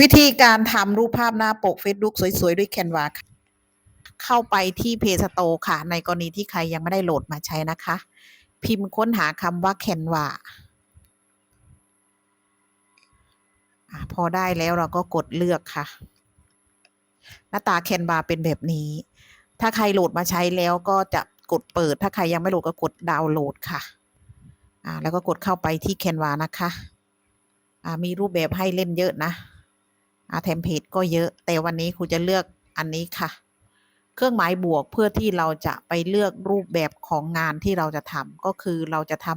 วิธีการทำรูปภาพหน้าปกเฟซบุ๊กสวยๆ ด้วย Canva เข้าไปที่ Play Store ค่ะ ในกรณีที่ใครยังไม่ได้โหลดมาใช้นะคะ พิมพ์ค้นหาคำว่า Canva อ่าพอได้แล้วเราก็กดเลือกค่ะ หน้าตา Canva เป็นแบบนี้ ถ้าใครโหลดมาใช้แล้วก็จะกดเปิด ถ้าใครยังไม่โหลดก็กดดาวน์โหลดค่ะอ่าแล้วก็กดเข้าไปที่ Canva นะคะอ่ามีรูปแบบให้เล่นเยอะนะ อาเทมเพลตก็เยอะ แต่วันนี้ครูจะเลือกอันนี้ค่ะ เครื่องหมายบวกเพื่อที่เราจะไปเลือกรูปแบบของงานที่เราจะทำก็คือเราจะท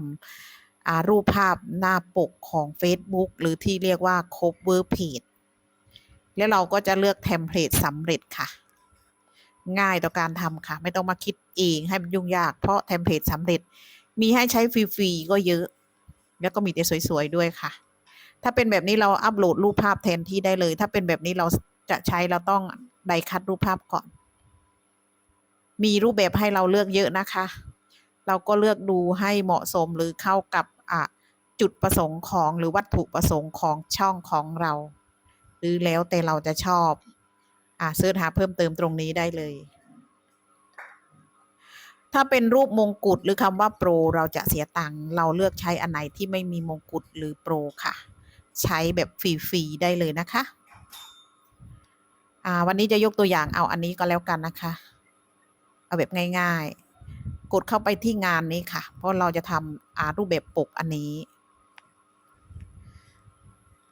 ำรูปภาพหน้าปกของ Facebook หรือที่เรียกว่า cover page แล้วเราก็จะเลือกเทมเพลตสำเร็จค่ะ ง่ายต่อการทำค่ะ ไม่ต้องมาคิดเองให้มันยุ่งยาก เพราะเทมเพลตสำเร็จมีให้ใช้ฟรีๆก็เยอะ แล้วก็มีแต่สวยๆด้วยค่ะ ถ้าเป็นแบบนี้เราอัปโหลดรูปภาพแทนที่ได้เลย ถ้าเป็นแบบนี้เราจะใช้เราต้องไดคัดรูปภาพก่อน มีรูปแบบให้เราเลือกเยอะนะคะ เราก็เลือกดูให้เหมาะสมหรือเข้ากับจุดประสงค์ของหรือวัตถุประสงค์ของช่องของเรา หรือแล้วแต่เราจะชอบอ่าเสิร์ชหาเพิ่มเติมตรงนี้ได้เลย ถ้าเป็นรูปมงกุฎหรือคำว่าโปร เราจะเสียตังค์เราเลือกใช้อันไหนที่ไม่มีมงกุฎหรือโปรค่ะ ใช้แบบฟรีๆได้เลยนะคะอ่าวันนี้จะยกตัวอย่างเอาอันนี้ก็แล้วกันนะคะ เอาแบบง่าย ๆ กดเข้าไปที่งานนี้ค่ะ เพราะเราจะทำอารูปแบบปกอันนี้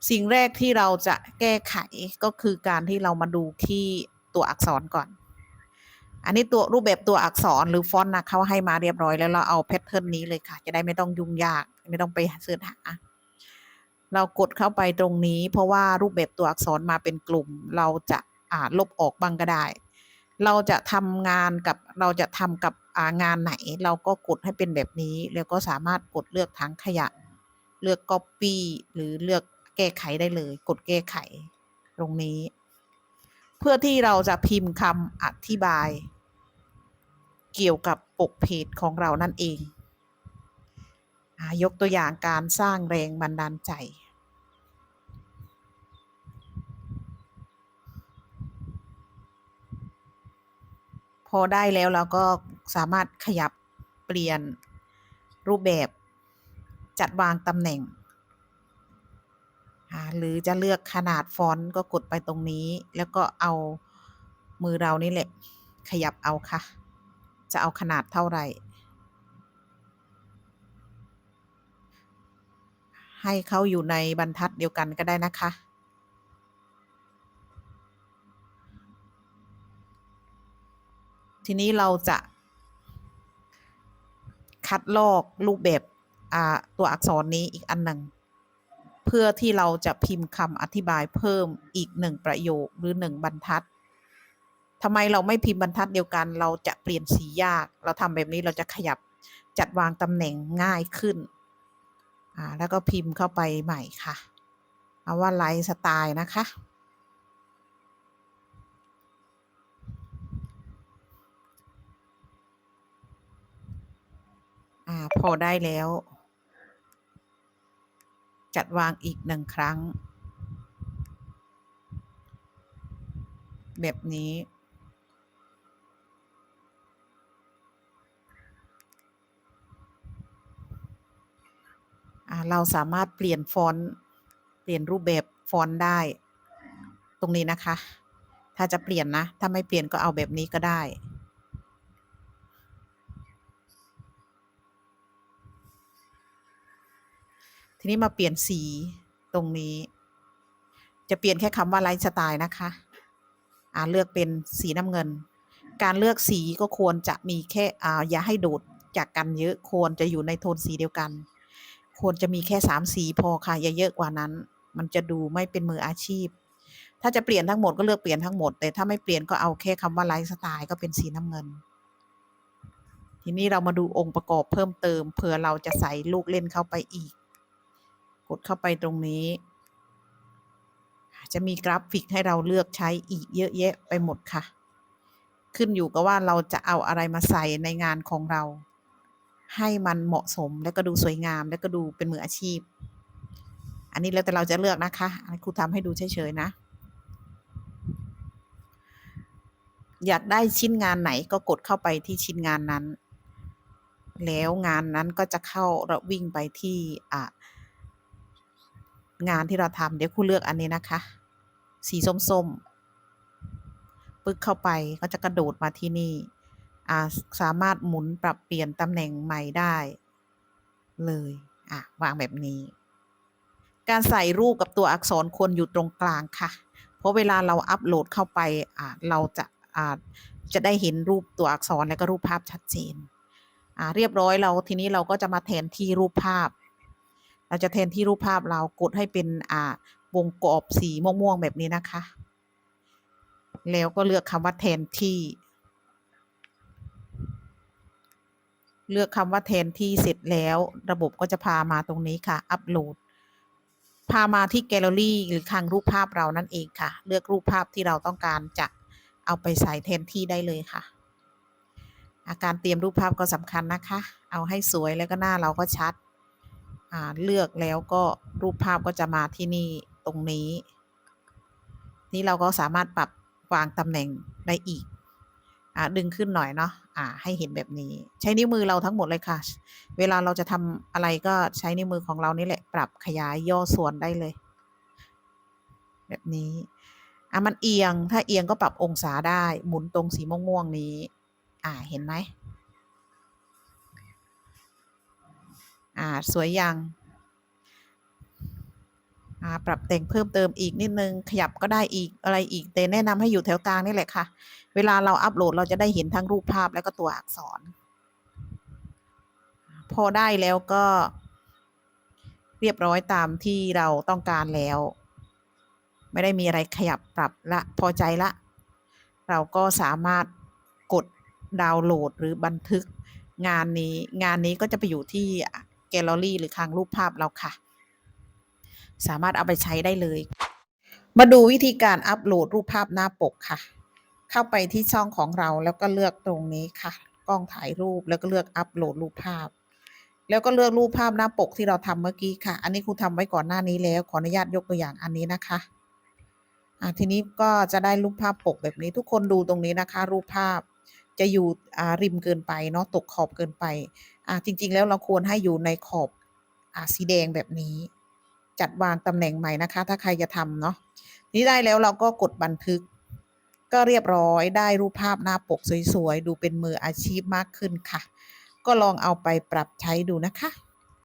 สิ่งแรกที่เราจะแก้ไขก็คือการที่เรามาดูที่ตัวอักษรก่อน อันนี้ตัวรูปแบบตัวอักษรหรือฟอนต์นะเขาให้มาเรียบร้อยแล้วเราเอาแพทเทิร์นนี้เลยค่ะ จะได้ไม่ต้องยุ่งยาก ไม่ต้องไปเสิร์ชหา เรากดเข้าไปตรงนี้ เพราะว่ารูปแบบตัวอักษรมาเป็นกลุ่ม เราจะอ่าลบออกบ้างก็ได้ เราจะทำงานกับเราจะทำกับางานไหน เราก็กดให้เป็นแบบนี้ แล้วก็สามารถกดเลือกทั้งขยะ เลือก Copy หรือเลือกแก้ไขได้เลย กดแก้ไขตรงนี้ เพื่อที่เราจะพิมพ์คำอธิบาย เกี่ยวกับปกเพจของเรานั่นเองอยกตัวอย่างการสร้างแรงบันดาลใจ พ อได้แล้วเราก็สามารถขยับเปลี่ยนรูปแบบจัดวางตำแหน่ง หรือจะเลือกขนาดฟอนต์ก็กดไปตรงนี้ แล้วก็เอามือเรานี่แหละ ขยับเอาค่ะ จะเอาขนาดเท่าไหร่ ให้เขาอยู่ในบรรทัดเดียวกันก็ได้นะคะ ทีนี้เราจะ คัดลอกรูปแบบตัวอักษรนี้อีกอันหนึ่งเพื่อที่เราจะพิมพ์คำอธิบายเพิ่มอีกหนึ่งประโยคหรือหนึ่งบรรทัดทำไมเราไม่พิมพ์บรรทัดเดียวกัน เราจะเปลี่ยนสียาก เราทำแบบนี้เราจะขยับจัดวางตำแหน่งง่ายขึ้น อ่า แล้วก็พิมพ์เข้าไปใหม่ค่ะ เอาว่าไลฟ์สไตล์นะคะ อ่าพอได้แล้ว จัดวางอีกหนึ่งครั้ง แบบนี้ เราสามารถเปลี่ยนฟอนต์เปลี่ยนรูปแบบฟอนต์ได้ ตรงนี้นะคะ ถ้าจะเปลี่ยนนะ ถ้าไม่เปลี่ยนก็เอาแบบนี้ก็ได้ ทีนี้มาเปลี่ยนสีตรงนี้ จะเปลี่ยนแค่คำว่าไลฟ์สไตล์นะคะอ่าเลือกเป็นสีน้ำเงิน การเลือกสีก็ควรจะมีแค่อ่าอย่าให้โดดจากกันเยอะควรจะอยู่ในโทนสีเดียวกัน ควรจะมีแค่สามสีพอค่ะอย่าเยอะกว่านั้น มันจะดูไม่เป็นมืออาชีพ ถ้าจะเปลี่ยนทั้งหมดก็เลือกเปลี่ยนทั้งหมด แต่ถ้าไม่เปลี่ยนก็เอาแค่คำว่าไลฟ์สไตล์ก็เป็นสีน้ำเงินทีนี้เรามาดูองค์ประกอบเพิ่มเติมเผื่อเราจะใส่ลูกเล่นเข้าไปอีก กดเข้าไปตรงนี้ จะมีกราฟิกให้เราเลือกใช้อีกเยอะแยะไปหมดค่ะ ขึ้นอยู่กับว่าเราจะเอาอะไรมาใส่ในงานของเรา ให้มันเหมาะสมและก็ดูสวยงามและก็ดูเป็นมืออาชีพ อันนี้แล้วแต่เราจะเลือกนะคะอันนี้ครูทำให้ดูเฉยๆนะอยากได้ชิ้นงานไหนก็กดเข้าไปที่ชิ้นงานนั้น แล้วงานนั้นก็จะเข้าเราวิ่งไปที่อ่า งานที่เราทำเดี๋ยวครูเลือกอันนี้นะคะ สีส้มๆ ปึ๊กเข้าไปก็จะกระโดดมาที่นี่สามารถหมุนปรับเปลี่ยนตำแหน่งใหม่ได้ เลยอะวางแบบนี้ การใส่รูปกับตัวอักษรควรอยู่ตรงกลางค่ะ เพราะเวลาเราอัปโหลดเข้าไปอ่าเราจะอ่าจะได้เห็นรูปตัวอักษรและก็รูปภาพชัดเจนอ่าเรียบร้อยเราทีนี้เราก็จะมาแทนที่รูปภาพ เราจะแทนที่รูปภาพเรากดให้เป็นอ่าวงกรอบสีม่วงๆแบบนี้นะคะ แล้วก็เลือกคำว่าแทนที่ เลือกคำว่าแทนที่เสร็จแล้ว ระบบก็จะพามาตรงนี้ค่ะ อัปโหลด พามาที่แกลเลอรี่หรือคลังรูปภาพเรานั่นเองค่ะ เลือกรูปภาพที่เราต้องการจะเอาไปใส่แทนที่ได้เลยค่ะ อาการเตรียมรูปภาพก็สำคัญนะคะ เอาให้สวยแล้วก็หน้าเราก็ชัด เลือกแล้วก็รูปภาพก็จะมาที่นี่ตรงนี้ นี่เราก็สามารถปรับวางตำแหน่งได้อีกอดึงขึ้นหน่อยเนาะอ่าให้เห็นแบบนี้ ใช้นิ้วมือเราทั้งหมดเลยค่ะ เวลาเราจะทำอะไรก็ใช้นิ้วมือของเรานี่แหละ ปรับขยายย่อส่วนได้เลย แบบนี้อะมันเอียงถ้าเอียงก็ปรับองศาได้ หมุนตรงสีม่วงๆนี้ อ่าเห็นไหม อ่าสวยยังอ่าปรับแต่งเพิ่มเติมอีกนิดนึง ขยับก็ได้อีกอะไรอีก แต่แนะนำให้อยู่แถวกลางนี่แหละค่ะ เวลาเราอัปโหลดเราจะได้เห็นทั้งรูปภาพแล้วก็ตัวอักษร พอได้แล้วก็ เรียบร้อยตามที่เราต้องการแล้ว ไม่ได้มีอะไรขยับปรับละพอใจละ เราก็สามารถกดดาวน์โหลดหรือบันทึกงานนี้งานนี้ก็จะไปอยู่ที่ แกลเลอรี่ หรือคลังรูปภาพเราค่ะ สามารถเอาไปใช้ได้เลย มาดูวิธีการอัปโหลดรูปภาพหน้าปกค่ะ เข้าไปที่ช่องของเราแล้วก็เลือกตรงนี้ค่ะ กล้องถ่ายรูปแล้วก็เลือกอัปโหลดรูปภาพ แล้วก็เลือกรูปภาพหน้าปกที่เราทำเมื่อกี้ค่ะ อันนี้ครูทำไว้ก่อนหน้านี้แล้ว ขออนุญาตยกตัวอย่างอันนี้นะคะอ่าทีนี้ก็จะได้รูปภาพปกแบบนี้ทุกคนดูตรงนี้นะคะ รูปภาพ จะอยู่อ่าริมเกินไปเนาะตกขอบเกินไปอ่าจริง ๆ แล้วเราควรให้อยู่ในขอบอ่าสีแดงแบบนี้ จัดวางตำแหน่งใหม่นะคะ ถ้าใครจะทำเนาะนี่ได้แล้วเราก็กดบันทึก ก็เรียบร้อยได้รูปภาพหน้าปกสวยๆ ดูเป็นมืออาชีพมากขึ้นค่ะ ก็ลองเอาไปปรับใช้ดูนะคะ